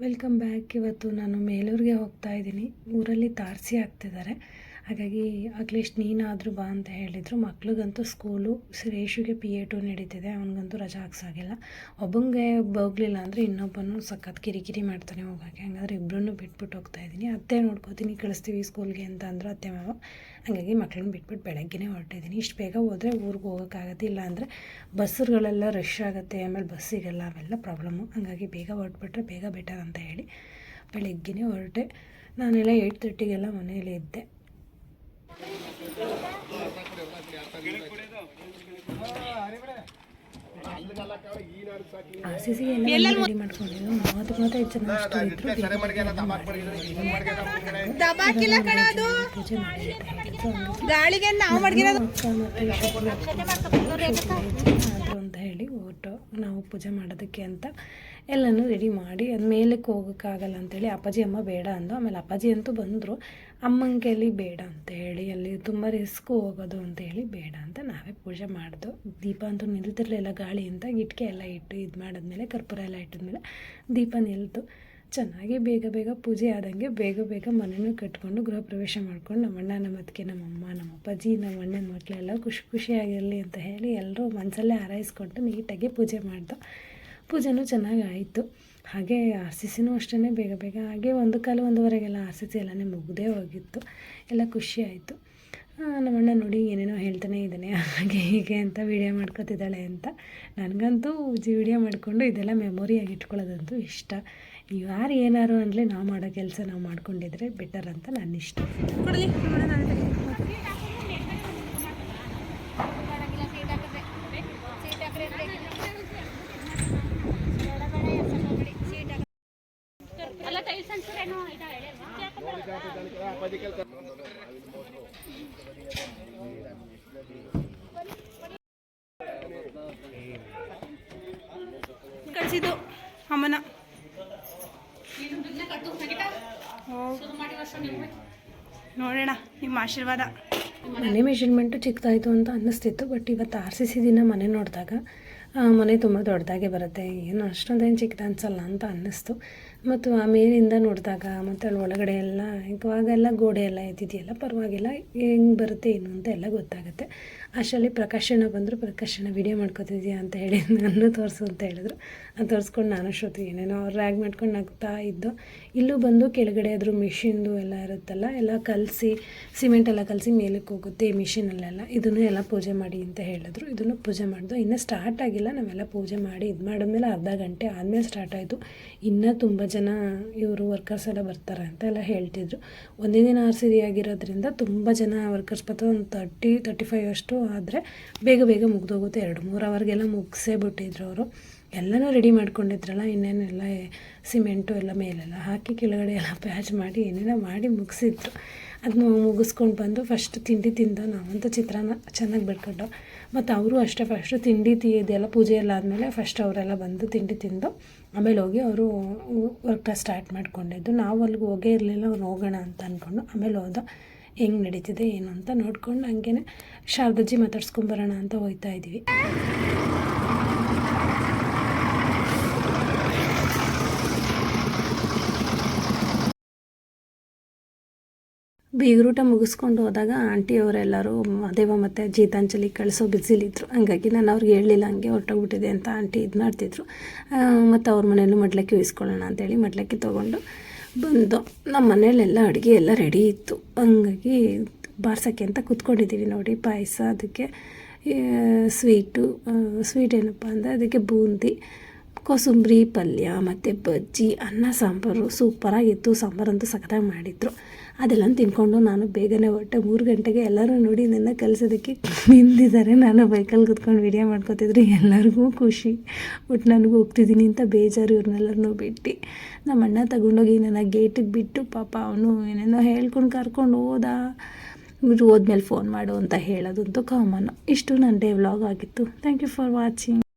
Welcome back ಇವತ್ತು ನಾನು ಮೇಲೂರಿಗೆ ಹೋಗ್ತಾ ಇದ್ದೀನಿ. ಊರಲ್ಲಿ ತಾರಸಿ ಆಗ್ತಿದ್ದಾರೆ ಹಾಗಾಗಿ ಅಟ್ಲೀಸ್ಟ್ ನೀನಾದರೂ ಬಾ ಅಂತ ಹೇಳಿದರು. ಮಕ್ಳಿಗಂತೂ ಸ್ಕೂಲು ರೇಷುಗೆ ಪಿ ಎ ಟು ನಡೀತಿದೆ. ಅವನಿಗಂತೂ ರಜಾ ಹಾಕ್ಸಾಗಿಲ್ಲ. ಒಬ್ಬಂಗೆ ಹೋಗ್ಲಿಲ್ಲ ಅಂದರೆ ಇನ್ನೊಬ್ಬನು ಸಖತ್ ಕಿರಿಕಿರಿ ಮಾಡ್ತಾನೆ ಹೋಗೋಕ್ಕೆ. ಹಾಗಾದ್ರೆ ಇಬ್ಬರನ್ನು ಬಿಟ್ಬಿಟ್ಟು ಹೋಗ್ತಾ ಇದ್ದೀನಿ ಅತ್ತೆ ನೋಡ್ಕೋತೀನಿ, ಕಳಿಸ್ತೀವಿ ಸ್ಕೂಲ್ಗೆ ಅಂತ ಅಂದರು ಅತ್ತೆ ಮಾವ. ಹಾಗಾಗಿ ಮಕ್ಳನ್ನ ಬಿಟ್ಬಿಟ್ಟು ಬೆಳಗ್ಗೆನೇ ಹೊರಟಿದ್ದೀನಿ ಇಷ್ಟು ಬೇಗ ಹೋದರೆ ಊರಿಗೆ ಹೋಗೋಕ್ಕಾಗತ್ತೆ. ಇಲ್ಲ ಅಂದರೆ ಬಸ್ಸುಗಳೆಲ್ಲ ರಶ್ ಆಗುತ್ತೆ, ಆಮೇಲೆ ಬಸ್ಸಿಗೆಲ್ಲ ಅವೆಲ್ಲ ಪ್ರಾಬ್ಲಮ್ಮು ಹಾಗಾಗಿ ಬೇಗ ಹೊರಟ್ಬಿಟ್ರೆ ಬೇಗ ಬೆಟರ್ ಅಂತ ಹೇಳಿ ಬೆಳಗ್ಗೆನೇ ಹೊರಟೆ. ನಾನೆಲ್ಲ ಏಯ್ಟ್ ತರ್ಟಿಗೆಲ್ಲ ಮನೇಲಿ ಇದ್ದೆ. ಸಿ ಎಲ್ಲ ರೆಡಿ ಮಾಡ್ಕೊಂಡಿದ್ದು ಮೂವತ್ತು ಮೂವತ್ತೈದು ಜನ ಅಷ್ಟು ಇದ್ರು ಪೂಜೆ ಗಾಳಿಗೆ ನಾವು ಮಡ್ಗಿರೋದು. ಆದರು ಅಂತ ಹೇಳಿ ಊಟ ನಾವು ಪೂಜೆ ಮಾಡೋದಕ್ಕೆ ಅಂತ ಎಲ್ಲನೂ ರೆಡಿ ಮಾಡಿ ಅದು ಮೇಲಕ್ಕೆ ಹೋಗೋಕ್ಕಾಗಲ್ಲ ಅಂತೇಳಿ ಅಪ್ಪಾಜಿ ಅಮ್ಮ ಬೇಡ ಅಂದು. ಆಮೇಲೆ ಅಪ್ಪಾಜಿ ಅಂತೂ ಬಂದರು ಅಮ್ಮನ ಕೈಲಿ ಬೇಡ ಅಂತ ಹೇಳಿ, ಅಲ್ಲಿ ತುಂಬ ರಿಸ್ಕು ಹೋಗೋದು ಅಂತ ಹೇಳಿ ಬೇಡ ಅಂತ ನಾವೇ ಪೂಜೆ ಮಾಡಿದ್ವು ದೀಪ ಅಂತೂ ನಿಲ್ತಿರಲಿಲ್ಲ ಗಾಳಿ ಅಂತ ಗಿಟ್ಕೆ ಎಲ್ಲ ಇಟ್ಟು ಇದು ಮಾಡಿದ್ಮೇಲೆ, ಕರ್ಪೂರ ಎಲ್ಲ ಇಟ್ಟಿದ್ಮೇಲೆ ದೀಪ ನಿಲ್ತು. ಚೆನ್ನಾಗಿ ಬೇಗ ಬೇಗ ಪೂಜೆ ಆದಂಗೆ ಬೇಗ ಬೇಗ ಮನೆಯೂ ಕಟ್ಕೊಂಡು ಗೃಹ ಪ್ರವೇಶ ಮಾಡ್ಕೊಂಡು ನಮ್ಮ ಅಣ್ಣ ನಮ್ಮ ಅತ್ತಿಗೆ ನಮ್ಮ ಅಮ್ಮ ನಮ್ಮ ಅಪ್ಪಾಜಿ ನಮ್ಮ ಅಣ್ಣನ ಮಕ್ಕಳೆಲ್ಲ ಖುಷಿ ಖುಷಿಯಾಗಿರಲಿ ಅಂತ ಹೇಳಿ ಎಲ್ಲರೂ ಮನಸಲ್ಲೇ ಹಾರೈಸ್ಕೊಂಡು ನೀಟಾಗಿ ಪೂಜೆ ಮಾಡ್ದು. ಪೂಜೆನೂ ಚೆನ್ನಾಗಿ ಆಯಿತು. ಹಾಗೆ ಆರ್ ಸಿ ಸಿನೂ ಅಷ್ಟೇ ಬೇಗ ಬೇಗ ಹಾಗೆ ಒಂದು ಕಾಲು ಒಂದೂವರೆಗೆಲ್ಲ ಆರ್ ಸಿ ಸಿ ಎಲ್ಲನೇ ಮುಗ್ದೇ ಹೋಗಿತ್ತು. ಎಲ್ಲ ಖುಷಿ ಆಯಿತು. ನಮ್ಮ ಅಣ್ಣ ನೋಡಿ ಏನೇನೋ ಹೇಳ್ತಾನೆ ಇದ್ದಾನೆ. ಹಾಗೆ ಹೀಗೆ ಅಂತ ವೀಡಿಯೋ ಮಾಡ್ಕೊತಿದ್ದಾಳೆ ಅಂತ. ನನಗಂತೂ ಜಿ ವಿಡಿಯೋ ಮಾಡಿಕೊಂಡು ಇದೆಲ್ಲ ಮೆಮೊರಿಯಾಗಿ ಇಟ್ಕೊಳ್ಳೋದಂತೂ ಇಷ್ಟ. ಯಾರು ಏನಾರು ಅಂದರೆ ನಾವು ಮಾಡೋ ಕೆಲಸ ನಾವು ಮಾಡ್ಕೊಂಡಿದ್ರೆ ಬೆಟರ್ ಅಂತ ನನ್ನ ಇಷ್ಟ ಕಳಿಸಿದ್ದು ಅಮ್ಮನ. ನೋಡೋಣ, ನಿಮ್ಮ ಆಶೀರ್ವಾದ. ಮನೆ ಮೆಷರ್ಮೆಂಟು ಚಿಕ್ಕದಾಯಿತು ಅಂತ ಅನ್ನಿಸ್ತಿತ್ತು ಬಟ್ ಇವತ್ತು ಆರ್ ಸಿ ಸಿ ದಿನ ಮನೆ ನೋಡಿದಾಗ ಮನೆ ತುಂಬ ದೊಡ್ಡದಾಗೆ ಬರುತ್ತೆ. ಏನು ಅಷ್ಟೊಂದೇನು ಚಿಕ್ಕದು ಅನಿಸಲ್ಲ ಅಂತ ಅನ್ನಿಸ್ತು. ಮತ್ತು ಆ ಮೇಲಿಂದ ನೋಡಿದಾಗ, ಮತ್ತು ಅಲ್ಲಿ ಒಳಗಡೆ ಎಲ್ಲ, ಇವಾಗೆಲ್ಲ ಗೋಡೆ ಎಲ್ಲ ಇದ್ದಿದೆಯಲ್ಲ ಪರವಾಗಿಲ್ಲ, ಹೆಂಗೆ ಬರುತ್ತೆ ಏನು ಅಂತ ಎಲ್ಲ ಗೊತ್ತಾಗುತ್ತೆ. ಅಷ್ಟರಲ್ಲಿ ಪ್ರಕಾಶನ ಬಂದರು ಪ್ರಕಾಶನ ವಿಡಿಯೋ ಮಾಡ್ಕೋತಿದ್ಯಾ ಅಂತ ಹೇಳಿ ನಾನು ತೋರಿಸು ಅಂತ ಹೇಳಿದ್ರು. ಅದು ತೋರಿಸ್ಕೊಂಡು ನಾನು ಶ್ರುತಿ ಏನೇನೋ ಅವ್ರು ರ್ಯಾಗ್ ಮಾಡ್ಕೊಂಡು ನಗ್ತಾ ಇದ್ದು, ಇಲ್ಲೂ ಬಂದು ಕೆಳಗಡೆ ಅದ್ರ ಮಿಷಿನ್ದು ಎಲ್ಲ ಇರುತ್ತಲ್ಲ, ಎಲ್ಲ ಕಲಸಿ ಸಿಮೆಂಟ್ ಎಲ್ಲ ಕಲಸಿ ಮೇಲಕ್ಕೆ ಹೋಗುತ್ತೆ ಈ ಮಿಷಿನಲ್ಲೆಲ್ಲ ಇದನ್ನು ಎಲ್ಲ ಪೂಜೆ ಮಾಡಿ ಅಂತ ಹೇಳಿದ್ರು. ಇದನ್ನು ಪೂಜೆ ಮಾಡಿದ್ರು ಇನ್ನೂ ಸ್ಟಾರ್ಟ್ ಆಗಿಲ್ಲ, ನಾವೆಲ್ಲ ಪೂಜೆ ಮಾಡಿ ಇದು ಮಾಡಿದ್ಮೇಲೆ ಅರ್ಧ ಗಂಟೆ ಆದಮೇಲೆ ಸ್ಟಾರ್ಟ್ ಆಯಿತು. ಇನ್ನೂ ತುಂಬ ಜನ ಇವರು ವರ್ಕರ್ಸ್ ಎಲ್ಲ ಬರ್ತಾರೆ ಅಂತ ಎಲ್ಲ ಹೇಳ್ತಿದ್ರು. ಒಂದೇ ದಿನ ಆರ್ ಸಿ ಆಗಿರೋದ್ರಿಂದ ತುಂಬ ಜನ ವರ್ಕರ್ಸ್ ಬರ್ತಾರೆ ಒಂದು ತರ್ಟಿ ತರ್ಟಿ ಫೈವ್ ಅಷ್ಟು ಆದರೆ ಬೇಗ ಬೇಗ ಮುಗ್ದೋಗುತ್ತೆ. ಎರಡು ಮೂರು ಅವರ್ಗೆಲ್ಲ ಮುಗಿಸೇ ಬಿಟ್ಟಿದ್ರು ಅವರು. ಎಲ್ಲನೂ ರೆಡಿ ಮಾಡ್ಕೊಂಡಿದ್ರಲ್ಲ, ಇನ್ನೇನೆಲ್ಲ ಸಿಮೆಂಟು ಎಲ್ಲ ಮೇಲೆಲ್ಲ ಹಾಕಿ ಕೆಳಗಡೆ ಎಲ್ಲ ಪ್ಯಾಚ್ ಮಾಡಿ, ಏನೇನೋ ಮಾಡಿ ಮುಗಿಸಿದ್ರು. ಅದನ್ನ ಮುಗಿಸ್ಕೊಂಡು ಬಂದು ಫಸ್ಟ್ ತಿಂಡಿ ತಿಂದು ನಾವಂತೂ ಚಿತ್ರಾನ್ನ ಚೆನ್ನಾಗಿ ಬಿಡ್ಕೊಂಡು ಮತ್ತು ಅವರು ಅಷ್ಟೇ ಫಸ್ಟು ತಿಂಡಿ ಇದೆಲ್ಲ ಪೂಜೆ ಎಲ್ಲ ಆದಮೇಲೆ ಫಸ್ಟ್ ಅವರೆಲ್ಲ ಬಂದು ತಿಂಡಿ ತಿಂದು, ಆಮೇಲೆ ಹೋಗಿ ಅವರು ವರ್ಕ್ ಸ್ಟಾರ್ಟ್ ಮಾಡ್ಕೊಂಡಿದ್ದು. ನಾವು ಅಲ್ಲಿಗೆ ಹೋಗೇ ಇರಲಿಲ್ಲ, ಅವ್ರು ಹೋಗೋಣ ಅಂತ ಅಂದ್ಕೊಂಡು ಆಮೇಲೆ ಹೋದ. ಹೆಂಗೆ ನಡೀತಿದೆ ಏನು ಅಂತ ನೋಡ್ಕೊಂಡು ಹಂಗೇ ಶಾರದಜ್ಜಿ ಮಾತಾಡ್ಸ್ಕೊಂಬರೋಣ ಅಂತ ಹೋಗ್ತಾ ಇದ್ದೀವಿ. ಬೀಗರೂಟ ಮುಗಿಸ್ಕೊಂಡು ಹೋದಾಗ ಆಂಟಿಯವರೆಲ್ಲರೂ ಮಹದೇವ ಮತ್ತು ಜೀತಾಂಜಲಿ ಕಳಿಸೋ ಬಿಸಿಲಿದ್ರು ಹಂಗಾಗಿ ನಾನು ಅವ್ರಿಗೆ ಹೇಳಲಿಲ್ಲ, ಹಂಗೆ ಹೊರಟೋಗ್ಬಿಟ್ಟಿದೆ ಅಂತ ಆಂಟಿ ಇದು ಮಾಡ್ತಿದ್ರು. ಮತ್ತು ಅವ್ರ ಮನೇಲೂ ಮಡ್ಲಕ್ಕಿ ಉಯಿಸ್ಕೊಳ್ಳೋಣ ಅಂತೇಳಿ ಮಡ್ಲಕ್ಕಿ ತೊಗೊಂಡು ಬಂದು ನಮ್ಮ ಮನೆಯಲ್ಲೆಲ್ಲ ಅಡುಗೆ ಎಲ್ಲ ರೆಡಿ ಇತ್ತು. ಹಂಗಾಗಿ ಬಾರ್ಸೋಕ್ಕೆ ಅಂತ ಕೂತ್ಕೊಂಡಿದ್ದೀವಿ ನೋಡಿ, ಪಾಯಸ, ಅದಕ್ಕೆ ಸ್ವೀಟು ಸ್ವೀಟ್ ಏನಪ್ಪ ಅಂದರೆ ಅದಕ್ಕೆ ಬೂಂದಿ ಕೋಸಂಬರಿ, ಪಲ್ಯ ಮತ್ತು ಬಜ್ಜಿ, ಅನ್ನ, ಸಾಂಬಾರು ಸೂಪರಾಗಿತ್ತು ಸಾಂಬಾರಂತೂ ಸಖತ್ತಾಗಿ ಮಾಡಿದ್ರು. ಅದೆಲ್ಲ ತಿನ್ಕೊಂಡು ನಾನು ಬೇಗನೆ ಹೊಟ್ಟೆ ಮೂರು ಗಂಟೆಗೆ ಎಲ್ಲರೂ ನೋಡಿ ನನ್ನ ಕಲಿಸೋದಕ್ಕೆ ನಿಂತಿದ್ದಾರೆ. ನಾನು ಬೈಕಲ್ಲಿ ಕುತ್ಕೊಂಡು ವೀಡಿಯೋ ಮಾಡ್ಕೋತಿದ್ರು ಎಲ್ಲರಿಗೂ ಖುಷಿ. ಬಟ್ ನನಗೂ ಹೋಗ್ತಿದ್ದೀನಿ ಅಂತ ಬೇಜಾರು ಇವ್ರನ್ನೆಲ್ಲರನ್ನೂ ಬಿಟ್ಟು. ನಮ್ಮ ಅಣ್ಣ ತಗೊಂಡೋಗಿ ನನ್ನ ಗೇಟಿಗೆ ಬಿಟ್ಟು ಪಾಪ ಅವನು ಏನೇನೋ ಹೇಳ್ಕೊಂಡು ಕರ್ಕೊಂಡು ಹೋದ. ಹೋದ್ಮೇಲೆ ಫೋನ್ ಮಾಡು ಅಂತ ಹೇಳೋದಂತೂ ಕಾಮನ್ ಇಷ್ಟು ನನ್ನ ಡೇ ವ್ಲಾಗ್ ಆಗಿತ್ತು. Thank you for watching